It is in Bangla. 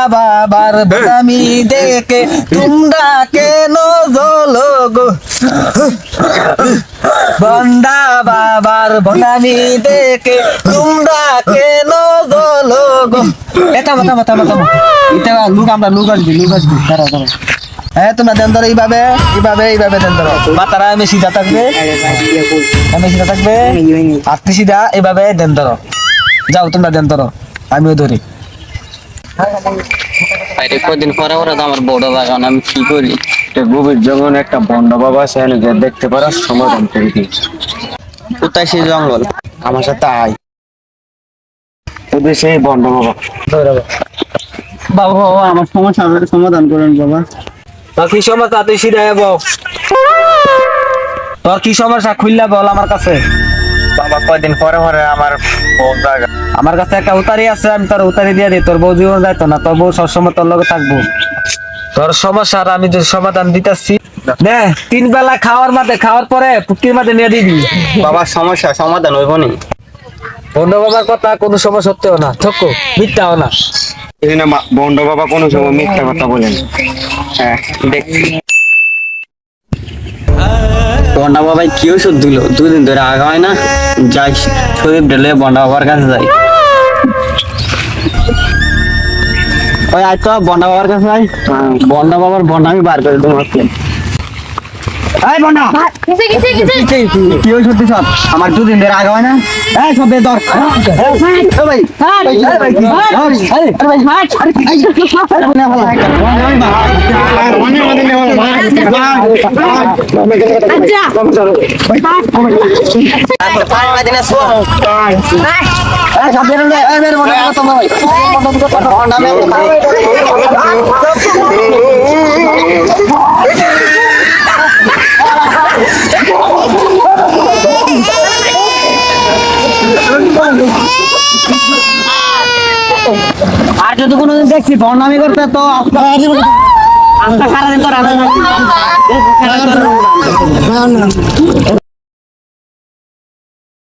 বাবার আমি দেখে তোমরা কেন জলো গো? বন্দা বাবার বনামি দেখে তোমরা কেন জলো গো? এটা মাথা মাথা মাথা এটা লুক আমরা লুক আসবি লুক আসবি। দাঁড়া দাঁড়া হ্যাঁ তোমরা দেন ধরো এইভাবে এইভাবে এইভাবে দেন ধরো। মাথারা আমি সিধা থাকবে? আমি সিধা থাকবে? আত্মি সিধা এইভাবে দেন ধরো। যাও তোমরা দেন ধরো। আমিও ধরি। আরে কদিন পরে পরে তো আমার বড় লাগান আমি কি করি? একটা গভীর জঙ্গল একটা বন্ড বাবা গিয়ে দেখতে পারার সমাধান করে দিই। কোথায় সেই জঙ্গল? আমার সাথে আয়। ওদের সেই বন্ড বাবা। বাবা বাবা আমার সমস্যা সমাধান করেন বাবা। তোর কি সমস্যা তুই সিধা বল? তোর কি সমস্যা খুললা বল আমার কাছে? বাবা কদিন পরে পরে আমার বউ জায়গা আমার কাছে একটা উতারি আছে আমি তোর উতারি দিয়ে দিই তোর বউ জীবন যাইতো না তোর বউ সবসময় তোর লগে থাকব। তোর সমস্যার আমি যে সমাধান দিতেছি। নে তিন বেলা খাওয়ার মাঝে খাওয়ার পরে পুকির মাঝে নিয়ে দিবি। বাবার সমস্যা সমাধান হইব নি। বন্ধু বাবার কথা কোনো সময় সত্যিও না ঠকো মিথ্যাও না। এই জন্য বন্ড বাবা কোনো সময় মিথ্যা কথা বলেন হ্যাঁ দেখছি। বন্ডা বাবাই কি ওষুধ দিল দুদিন ধরে আগায় না যাই শরীর ঢেলে বন্ডা বাবার কাছে যাই ওই আজ তো বন্ডা বাবার কাছে যাই বন্ডা বাবার বন্ডা আমি বার করে আজকে। এই বন্ডা কি ওষুধ দিছ আমার দুদিন ধরে আগায় না এই সব ভাই আচ্ছা আর যদি কোনোদিন দেখছি বর্ণামি করতে তো আস্তে সারাদিন তো রান্না